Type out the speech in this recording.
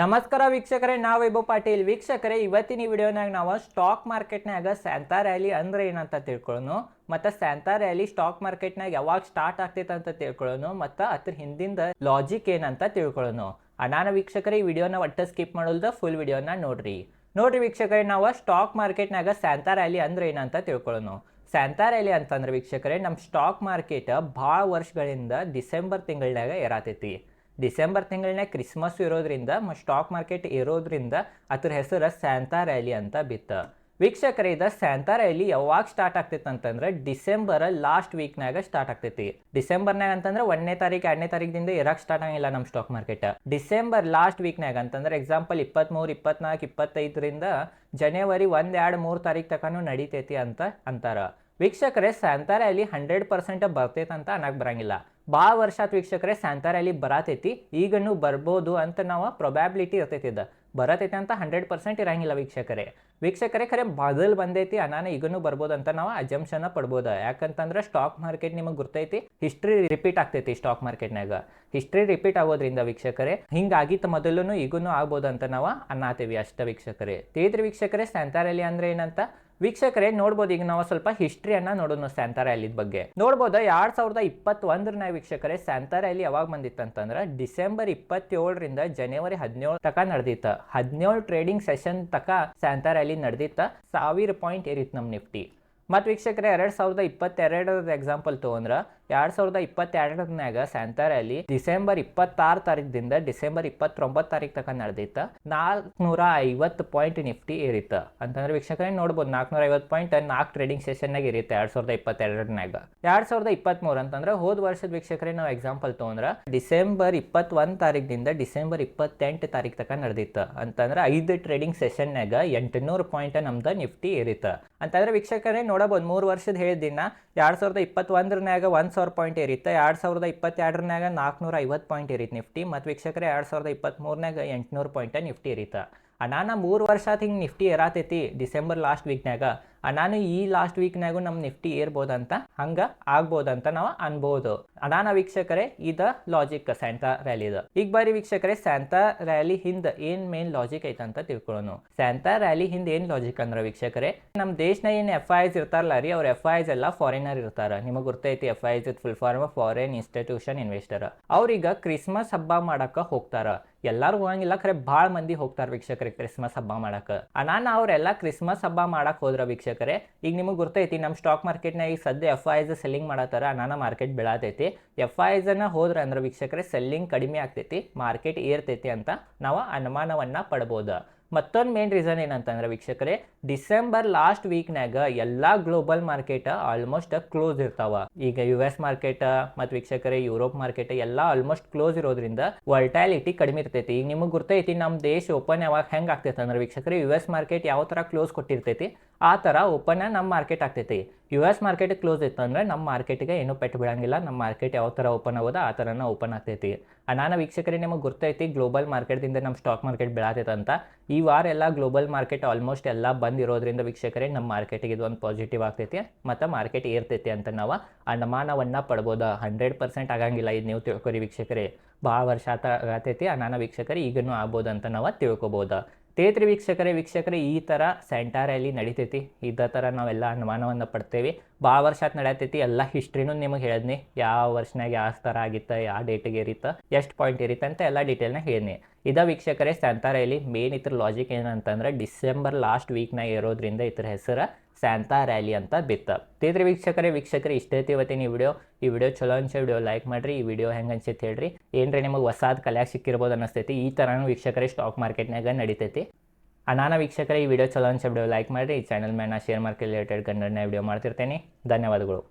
ನಮಸ್ಕಾರ ವೀಕ್ಷಕರೇ, ನಾವು ವೈಭವ್ ಪಾಟೀಲ್. ವೀಕ್ಷಕರೇ, ಇವತ್ತಿನ ಈ ವಿಡಿಯೋನಾಗ ನಾವು ಸ್ಟಾಕ್ ಮಾರ್ಕೆಟ್ನಾಗ ಸ್ಯಾಂತಾ ರ್ಯಾಲಿ ಅಂದ್ರೆ ಏನಂತ ತಿಳ್ಕೊಳ್ಳೋನು, ಮತ್ತು ಸ್ಯಾಂತಾ ರ್ಯಾಲಿ ಸ್ಟಾಕ್ ಮಾರ್ಕೆಟ್ನಾಗ ಯಾವಾಗ ಸ್ಟಾರ್ಟ್ ಆಗ್ತೈತೆ ಅಂತ ತಿಳ್ಕೊಳ್ಳೋನು, ಮತ್ತು ಅದ್ರ ಹಿಂದಿಂದ ಲಾಜಿಕ್ ಏನಂತ ತಿಳ್ಕೊಳ್ಳೋನು. ಅನಾನ ವೀಕ್ಷಕರೇ, ಈ ವಿಡಿಯೋನ ಒಟ್ಟು ಸ್ಕಿಪ್ ಮಾಡೋಲ್ದ ಫುಲ್ ವಿಡಿಯೋನ ನೋಡ್ರಿ. ನೋಡ್ರಿ ವೀಕ್ಷಕರೇ, ನಾವು ಸ್ಟಾಕ್ ಮಾರ್ಕೆಟ್ನಾಗ ಸ್ಯಾಂತಾ ರ್ಯಾಲಿ ಅಂದ್ರೆ ಏನಂತ ತಿಳ್ಕೊಳ್ಳೋನು. ಸ್ಯಾಂತಾ ರ್ಯಾಲಿ ಅಂತಂದ್ರೆ ವೀಕ್ಷಕರೇ ನಮ್ಮ ಸ್ಟಾಕ್ ಮಾರ್ಕೆಟ್ ಭಾಳ ವರ್ಷಗಳಿಂದ ಡಿಸೆಂಬರ್ ತಿಂಗಳಾಗ ಇರತೈತಿ ಡಿಸೆಂಬರ್ ತಿಂಗಳನ್ನೇ ಕ್ರಿಸ್ಮಸ್ ಇರೋದ್ರಿಂದ ಮತ್ತು ಸ್ಟಾಕ್ ಮಾರ್ಕೆಟ್ ಇರೋದ್ರಿಂದ ಅದ್ರ ಹೆಸರು ಸ್ಯಾಂತಾ ರ್ಯಾಲಿ ಅಂತ ಬಿತ್ತ. ವೀಕ್ಷಕರೇ, ಇದ ಸ್ಯಾಂತಾ ರ್ಯಾಲಿ ಯಾವಾಗ ಸ್ಟಾರ್ಟ್ ಆಗ್ತೈತೆ ಅಂತಂದ್ರೆ ಡಿಸೆಂಬರ್ ಲಾಸ್ಟ್ ವೀಕ್ನಾಗ ಸ್ಟಾರ್ಟ್ ಆಗ್ತೈತಿ ಡಿಸೆಂಬರ್ನಾಗ ಅಂತಂದ್ರೆ ಒಂದನೇ ತಾರೀಕು ಎರಡನೇ ತಾರೀಕಿಂದ ಇರಕ್ಕೆ ಸ್ಟಾರ್ಟ್ ಆಗಿಲ್ಲ ನಮ್ಮ ಸ್ಟಾಕ್ ಮಾರ್ಕೆಟ್. ಡಿಸೆಂಬರ್ ಲಾಸ್ಟ್ ವೀಕ್ನಾಗ ಅಂತಂದ್ರೆ ಎಕ್ಸಾಂಪಲ್ ಇಪ್ಪತ್ತ್ಮೂರು ಇಪ್ಪತ್ನಾಲ್ಕು ಇಪ್ಪತ್ತೈದರಿಂದ ಜನವರಿ ಒಂದು, ಎರಡು, ಮೂರು ತಾರೀಕು ತಕನು ನಡೀತೈತಿ ಅಂತ ಅಂತಾರೆ. ವೀಕ್ಷಕರೇ, ಸ್ಯಾಂತಾ ರ್ಯಾಲಿ ಹಂಡ್ರೆಡ್ ಪರ್ಸೆಂಟ್ ಬರ್ತೈತೆ ಅಂತ ಅನ್ನಕ್ಕೆ ಬರಂಗಿಲ್ಲ. ಭಾಳ ವರ್ಷಾತ್ ವೀಕ್ಷಕರೇ ಸ್ಯಾಂತಾ ರ್ಯಾಲಿ ಬರತೈತಿ. ಈಗನು ಬರ್ಬೋದು ಅಂತ ನಾವು ಪ್ರೊಬ್ಯಾಬಿಲಿಟಿ ಇರ್ತೈತಿ ಇದು ಬರತೈತಿ ಅಂತ ಹಂಡ್ರೆಡ್ ಪರ್ಸೆಂಟ್ ಇರಂಗಿಲ್ಲ ವೀಕ್ಷಕರೇ. ವೀಕ್ಷಕರೇ ಖರೆ ಬದಲ್ ಬಂದೈತಿ, ಅನಾನ ಈಗನು ಬರ್ಬೋದು ಅಂತ ನಾವು ಅಜಂಪ್ಷನ್ ಪಡ್ಬೋದು. ಯಾಕಂತಂದ್ರೆ ಸ್ಟಾಕ್ ಮಾರ್ಕೆಟ್ ನಿಮಗೆ ಗುರ್ತೈತಿ ಹಿಸ್ಟ್ರಿ ರಿಪೀಟ್ ಆಗ್ತೈತಿ ಸ್ಟಾಕ್ ಮಾರ್ಕೆಟ್ನಾಗ ಹಿಸ್ಟ್ರಿ ರಿಪೀಟ್ ಆಗೋದ್ರಿಂದ ವೀಕ್ಷಕರೇ ಹಿಂಗಾಗಿತ್ತು ಮೊದಲು ಈಗೂನು ಆಗ್ಬೋದು ಅಂತ ನಾವು ಅನ್ನತೀವಿ ಅಷ್ಟ ವೀಕ್ಷಕರೇ. ತಿಳಿದ್ರಿ ವೀಕ್ಷಕರೇ ಸ್ಯಾಂತಾ ರ್ಯಾಲಿ ಅಂದ್ರೆ ಏನಂತ? ವೀಕ್ಷಕರೇ, ನೋಡ್ಬೋದು ಈಗ ನಾವು ಸ್ವಲ್ಪ ಹಿಸ್ಟ್ರಿಯನ್ನ ನೋಡೋಣ ಸ್ಯಾಂತಾರ ಬಗ್ಗೆ. ನೋಡ್ಬೋದು, ಎರಡ್ ಸಾವಿರದ ಇಪ್ಪತ್ತೊಂದರನ ವೀಕ್ಷಕರೇ ಸ್ಯಾಂತಾರ ರ್ಯಾಲಿ ಯಾವಾಗ ಬಂದಿತ್ತು ಅಂತಂದ್ರೆ ಡಿಸೆಂಬರ್ ಇಪ್ಪತ್ತೇಳರಿಂದ ಜನವರಿ ಹದಿನೇಳು ತಕ ನಡೆದಿತ್ತ. ಹದಿನೇಳು ಟ್ರೇಡಿಂಗ್ ಸೆಷನ್ ತಕ ಸ್ಯಾಂತಾ ನಡೆದಿತ್ತು. ನಡೆದಿತ್ತ ಸಾವಿರ ಪಾಯಿಂಟ್ ಏರಿತ್ತು ನಮ್ಮ ನಿಫ್ಟಿ. ಮತ್ತು ವೀಕ್ಷಕರೇ, ಎರಡು ಸಾವಿರದ ಇಪ್ಪತ್ತೆರಡರದ ಎಕ್ಸಾಂಪಲ್ ತೊಗೊಂಡ್ರೆ, ಎರಡು ಸಾವಿರದ ಇಪ್ಪತ್ತೆರಡರನ್ಯಾಗ ಸ್ಯಾಂತಾರಲ್ಲಿ ಡಿಸೆಂಬರ್ ಇಪ್ಪತ್ತಾರು ತಾರೀಕಿಂದ ಡಿಸೆಂಬರ್ ಇಪ್ಪತ್ತೊಂಬತ್ತು ತಾರೀಕು ತನಕ ನಡೆದಿತ್ತ ನಾಲ್ಕುನೂರ ಐವತ್ತು ಪಾಯಿಂಟ್ ನಿಫ್ಟಿ ಇರಿತ್ತ ಅಂತಂದ್ರೆ ವೀಕ್ಷಕರೇ, ನೋಡ್ಬೋದು ನಾಲ್ಕುನೂರ ಐವತ್ತು ಪಾಯಿಂಟ್ ನಾಲ್ಕು ಟ್ರೇಡಿಂಗ್ ಸೆಷನ್ನಾಗ ಇರುತ್ತೆ ಎರಡು ಸಾವಿರದ ಇಪ್ಪತ್ತೆರಡರನ್ಯಾಗ ಎರಡು ಸಾವಿರದ ಇಪ್ಪತ್ತ್ಮೂರು ಅಂತಂದ್ರೆ ಹೋದ ವರ್ಷದ ವೀಕ್ಷಕರೇ ನಾವು ಎಕ್ಸಾಂಪಲ್ ತೊಗೊಂಡ್ರೆ ಡಿಸೆಂಬರ್ ಇಪ್ಪತ್ತೊಂದು ತಾರೀಕಿಂದ ಡಿಸೆಂಬರ್ ಇಪ್ಪತ್ತೆಂಟು ತಾರೀಕು ತನಕ ನಡೆದಿತ್ತು ಅಂತಂದ್ರೆ ಐದು ಟ್ರೇಡಿಂಗ್ ಸೆಷನ್ನಾಗ ಎಂಟುನೂರು ಪಾಯಿಂಟ್ ನಮ್ದು ನಿಫ್ಟಿ ಏರಿತ್ತು ಅಂತಂದ್ರೆ ವೀಕ್ಷಕರೇ ನೋಡಬಹುದು ಮೂರು ವರ್ಷದ ಹೇಳಿದಿನ ಎರಡು ಸಾವಿರದ ಇಪ್ಪತ್ತೊಂದರನ್ಯಾಗ ಒಂದು ಸಾವಿರ ಪಾಯಿಂಟ್ ಏರಿತ್ತು. ಎರಡು ಸಾವಿರದ ಇಪ್ಪತ್ತೆರಡರನ್ಯಾಗ ನಾಲ್ಕುನೂರ ಐವತ್ತು ಪಾಯಿಂಟ್ ಇರಿತ್ತು ನಿಫ್ಟಿ. ಮತ್ತು ವೀಕ್ಷಕರೇ, ಎರಡು ಸಾವಿರದ ಇಪ್ಪತ್ತ್ಮೂರನಾಗ ಎಂಟುನೂರು ಪಾಯಿಂಟ್ ನಿಫ್ಟಿ ಏರಿತ್ತು. ಅನಾನ ಮೂರು ವರ್ಷ ಹಿಂಗೆ ನಿಫ್ಟಿ ಏರಾತೈತಿ ಡಿಸೆಂಬರ್ ಲಾಸ್ಟ್ ವೀಕ್ನಾಗ ಅನಾನು ಈ ಲಾಸ್ಟ್ ವೀಕ್ನಾಗೂ ನಮ್ಮ ನಿಫ್ಟಿ ಏರ್ಬೋದಂತ, ಹಂಗೆ ಆಗ್ಬೋದಂತ ನಾವು ಅನ್ಬೋದು. ಅದಾನ ವೀಕ್ಷಕರೇ, ಇದ ಲಾಜಿಕ್ ಸ್ಯಾಂತಾ ರ್ಯಾಲಿದ ಈಗ ಬಾರಿ ವೀಕ್ಷಕರೇ ಸ್ಯಾಂತಾ ರ್ಯಾಲಿ ಹಿಂದ್ ಏನ್ ಮೇನ್ ಲಾಜಿಕ್ ಐತೆ ಅಂತ ತಿಳ್ಕೊಳ್ಳೋಣ ಸ್ಯಾಂತಾ ರ್ಯಾಲಿ ಹಿಂದ್ ಏನ್ ಲಾಜಿಕ್ ಅಂದ್ರೆ ವೀಕ್ಷಕರೇ ನಮ್ಮ ದೇಶನ ಏನ್ ಎಫ್ ಐ ಎಸ್ ಇರ್ತಾರಲ್ಲ ರೀ, ಅವ್ರ ಎಫ್ ಐ ಎಸ್ ಎಲ್ಲ ಫಾರಿನರ್ ಇರ್ತಾರ. ನಿಮಗೆ ಗೊತ್ತೈತಿ F I S full form foreign institution investor ಅವ್ರೀಗ Christmas ಹಬ್ಬ ಮಾಡಕ ಹೋಗ್ತಾರ. ಎಲ್ಲಾರು ಹೋಗಂಗಿಲ್ಲ, ಖರೆ ಭಾಳ ಮಂದಿ ಹೋಗ್ತಾರ ವೀಕ್ಷಕರಿಗೆ ಕ್ರಿಸ್ಮಸ್ ಹಬ್ಬ ಮಾಡಕ. ನಾನು ಅವರೆಲ್ಲ ಕ್ರಿಸ್ಮಸ್ ಹಬ್ಬ ಮಾಡಕ್ ಹೋದ್ರ ವೀಕ್ಷಕರೇ, ಈಗ ನಿಮಗೆ ಗೊತ್ತೈತಿ ನಮ್ಮ ಸ್ಟಾಕ್ ಮಾರ್ಕೆಟ್ನಾಗ ಈಗ ಸದ್ಯ ಎಫ್ ಐ ಎಸ್ ಸೆಲ್ಲಿಂಗ್ ಮಾಡತ್ತಾರ ಅನಾನ ಮಾರ್ಕೆಟ್ ಬೆಳಾತೈತಿ. ಎಫ್ ಐ ಎಸ್ ಅನ್ನು ಹೋದ್ರ ಅಂದ್ರೆ ವೀಕ್ಷಕರೇ ಸೆಲ್ಲಿಂಗ್ ಕಡಿಮೆ ಆಗ್ತೈತಿ ಮಾರ್ಕೆಟ್ ಏರ್ತೈತಿ ಅಂತ ನಾವು ಅನುಮಾನವನ್ನು ಪಡ್ಬೋದು. ಮತ್ತೊಂದು ಮೇನ್ ರೀಸನ್ ಏನಂತಂದ್ರೆ ವೀಕ್ಷಕರೇ ಡಿಸೆಂಬರ್ ಲಾಸ್ಟ್ ವೀಕ್ನಾಗ ಎಲ್ಲಾ ಗ್ಲೋಬಲ್ ಮಾರ್ಕೆಟ್ ಆಲ್ಮೋಸ್ಟ್ ಕ್ಲೋಸ್ ಇರ್ತಾವ. ಈಗ ಯು ಎಸ್ ಮಾರ್ಕೆಟ್ ಮತ್ತು ವೀಕ್ಷಕರೇ ಯುರೋಪ್ ಮಾರ್ಕೆಟ್ ಎಲ್ಲಾ ಆಲ್ಮೋಸ್ಟ್ ಕ್ಲೋಸ್ ಇರೋದ್ರಿಂದ ವರ್ಟಾಲಿಟಿ ಕಡಿಮೆ ಇರ್ತೈತಿ. ಈಗ ನಿಮಗೆ ಗೊತ್ತೈತಿ ನಮ್ಮ ದೇಶ ಓಪನ್ ಯಾವಾಗ ಹೆಂಗ್ ಆಗ್ತೈತೆ ಅಂದ್ರೆ ವೀಕ್ಷಕರೇ ಯು ಎಸ್ ಮಾರ್ಕೆಟ್ ಯಾವ ತರ ಕ್ಲೋಸ್ ಕೊಟ್ಟಿರ್ತೈತಿ, ಆ ತರ ಓಪನ್ ನಮ್ಮ ಮಾರ್ಕೆಟ್ ಆಗ್ತೈತಿ. ಯು ಎಸ್ ಮಾರ್ಕೆಟ್ ಕ್ಲೋಸ್ ಇತ್ತು ಅಂದರೆ ನಮ್ಮ ಮಾರ್ಕೆಟಿಗೆ ಏನೂ ಪೆಟ್ಟು ಬೀಳಂಗಿಲ್ಲ. ನಮ್ಮ ಮಾರ್ಕೆಟ್ ಯಾವ ಥರ ಓಪನ್ ಆಗೋದ ಆ ಥರನ ಓಪನ್ ಆಗ್ತೈತಿ. ನಾನು ವೀಕ್ಷಕರೇ, ನಿಮಗೆ ಗೊತ್ತೈತಿ ಗ್ಲೋಬಲ್ ಮಾರ್ಕೆಟ್ದಿಂದ ನಮ್ಮ ಸ್ಟಾಕ್ ಮಾರ್ಕೆಟ್ ಬೆಳಾತೈತೆ ಅಂತ. ಈ ವಾರ ಎಲ್ಲ ಗ್ಲೋಬಲ್ ಮಾರ್ಕೆಟ್ ಆಲ್ಮೋಸ್ಟ್ ಎಲ್ಲ ಬಂದಿರೋದ್ರಿಂದ ವೀಕ್ಷಕರೇ ನಮ್ಮ ಮಾರ್ಕೆಟಿಗೆ ಇದು ಒಂದು ಪಾಸಿಟಿವ್ ಆಗ್ತೈತಿ ಮತ್ತು ಮಾರ್ಕೆಟ್ ಏರ್ತೈತಿ ಅಂತ ನಾವು ಅನುಮಾನವನ್ನು ಪಡ್ಬೋದು. ಹಂಡ್ರೆಡ್ ಪರ್ಸೆಂಟ್ ಆಗಂಗಿಲ್ಲ ಇದು ನೀವು ತಿಳ್ಕೊರಿ ವೀಕ್ಷಕರೇ. ಭಾಳ ವರ್ಷ ಆತ ಆಗತೈತಿ ಅನಾನ ವೀಕ್ಷಕರೇ, ಈಗನೂ ಆಗ್ಬೋದು ಅಂತ ನಾವು ತಿಳ್ಕೊಬೋದು. ತೇತ್ರಿ ವೀಕ್ಷಕರೇ ವೀಕ್ಷಕರೇ, ಈ ಥರ ಸೆಂಟಾರಲ್ಲಿ ನಡಿತೈತಿ. ಇದೇ ಥರ ನಾವೆಲ್ಲ ಅನುಮಾನವನ್ನು ಪಡ್ತೇವೆ. ಭಾಳ ವರ್ಷ ಆತ್ ನಡೀತೈತಿ ಎಲ್ಲ ಹಿಸ್ಟ್ರಿನೂ ನಿಮಗೆ ಹೇಳಿದ್ನಿ. ಯಾವ ವರ್ಷನಾಗ ಯಾವ ಥರ ಆಗಿತ್ತ, ಯಾವ ಡೇಟಿಗೆ ಇರಿತ್ತ ಎಷ್ಟು ಪಾಯಿಂಟ್ ಇರಿತ್ತ ಅಂತ ಎಲ್ಲ ಡೀಟೇಲ್ನ ಹೇಳಿದ್ನಿ ಇದ ವೀಕ್ಷಕರೇ ಸೆಂಟಾರಲ್ಲಿ ಮೇನ್ ಇದ್ರ ಲಾಜಿಕ್ ಏನಂತಂದ್ರೆ ಡಿಸೆಂಬರ್ ಲಾಸ್ಟ್ ವೀಕ್ನಾಗ ಇರೋದ್ರಿಂದ ಇದ್ರ ಹೆಸರು ಸ್ಯಾಂತಾ ರ್ಯಾಲಿ ಅಂತ ಬಿತ್ತ. ತೇದ್ರಿ ವೀಕ್ಷಕರೇ ವೀಕ್ಷಕರೇ, ಇಷ್ಟೇ ಇವತ್ತಿನ ಈ ವಿಡಿಯೋ. ಈ ವಿಡಿಯೋ ಚಲೋ ಅನ್ಸೋ ವಿಡಿಯೋ ಲೈಕ್ ಮಾಡಿರಿ, ಈ ವಿಡಿಯೋ ಹೆಂಗೆ ಅನ್ಸೈತೆ ಹೇಳ್ರಿ. ಏನ್ರಿ ನಿಮಗೆ ಹೊಸಾದ್ ಕಲ್ಯಾಕ್ ಸಿಕ್ಕಿರ್ಬೋದು ಅನ್ನಿಸ್ತೈತಿ. ಈ ಥರನೂ ವೀಕ್ಷಕರೇ ಸ್ಟಾಕ್ ಮಾರ್ಕೆಟ್ನಾಗ ನಡೀತೈತಿ. ಅನಾನ ವೀಕ್ಷಕರೇ, ಈ ವಿಡಿಯೋ ಚಲೋ ಅನ್ಸೋ ವಿಡಿಯೋ ಲೈಕ್ ಮಾಡಿರಿ. ಈ ಚಾನಲ್ ಮೇಲೆ ನಾ ಶೇರ್ ಮಾರ್ಕೆಟ್ ರಿಲೇಟೆಡ್ ಕನ್ನಡನ ವಿಡಿಯೋ ಮಾಡ್ತಿರ್ತೇನೆ. ಧನ್ಯವಾದಗಳು.